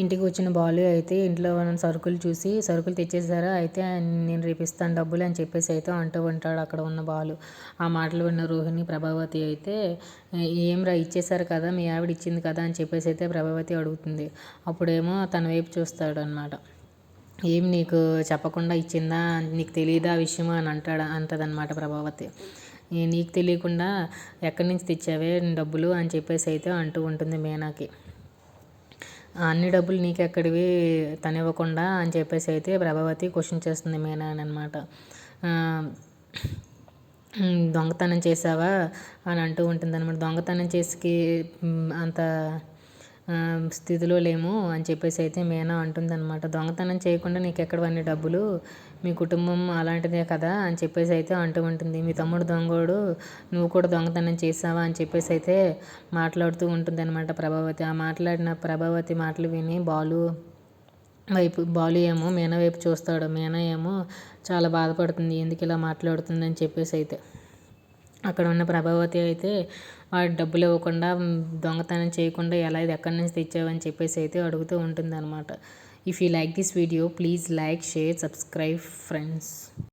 ఇంటికి వచ్చిన బాలు అయితే ఇంట్లో ఉన్న సరుకులు చూసి సరుకులు తెచ్చేసారా అయితే నేను రేపు ఇస్తాను డబ్బులు అని చెప్పేసి అయితే అంటూ ఉంటాడు అక్కడ ఉన్న బాలు. ఆ మాటలు విన్న రోహిణి ప్రభావతి అయితే ఏం రా ఇచ్చేసారు కదా మీ ఆవిడ ఇచ్చింది కదా అని చెప్పేసి అయితే ప్రభావతి అడుగుతుంది. అప్పుడేమో తన వైపు చూస్తాడు అనమాట ఏం నీకు చెప్పకుండా ఇచ్చిందా? నీకు తెలియదా విషయం అని అంటాడు అంటదనమాట ప్రభావతి. నీకు తెలియకుండా ఎక్కడి నుంచి తెచ్చావే డబ్బులు? అని చెప్పేసి అయితే అంటూ ఉంటుంది మీనాకి. అన్ని డబ్బులు నీకెక్కడివి? తను ఇవ్వకుండా అని చెప్పేసి అయితే ప్రభావతి క్వశ్చన్ చేస్తుంది మీనా అని అనమాట దొంగతనం చేసావా? అని అంటూ ఉంటుంది అనమాట దొంగతనం చేసి అంత స్థితిలో లేము అని చెప్పేసి అయితే మీనా అంటుందన్నమాట. దొంగతనం చేయకుండా నీకు ఎక్కడవన్నీ డబ్బులు? మీ కుటుంబం అలాంటిదే కదా అని చెప్పేసి అయితే అంటూ ఉంటుంది. మీ తమ్ముడు దొంగోడు నువ్వు కూడా దొంగతనం చేసావా అని చెప్పేసి అయితే మాట్లాడుతూ ఉంటుంది అనమాట ప్రభావతి. ఆ మాట్లాడిన ప్రభావతి మాటలు విని బాలు వైపు బాలు ఏమో మీనా వైపు చూస్తాడు. మీనా ఏమో చాలా బాధపడుతుంది. ఎందుకు ఇలా మాట్లాడుతుంది అని చెప్పేసి అయితే. అక్కడ ఉన్న ప్రభావతి అయితే వాడు డబ్బులు ఇవ్వకుండా దొంగతనం చేయకుండా ఎలా ఇది ఎక్కడి నుంచి తెచ్చావని చెప్పేసి అయితే అడుగుతూ ఉంటుంది అనమాట if you like this video please like share subscribe friends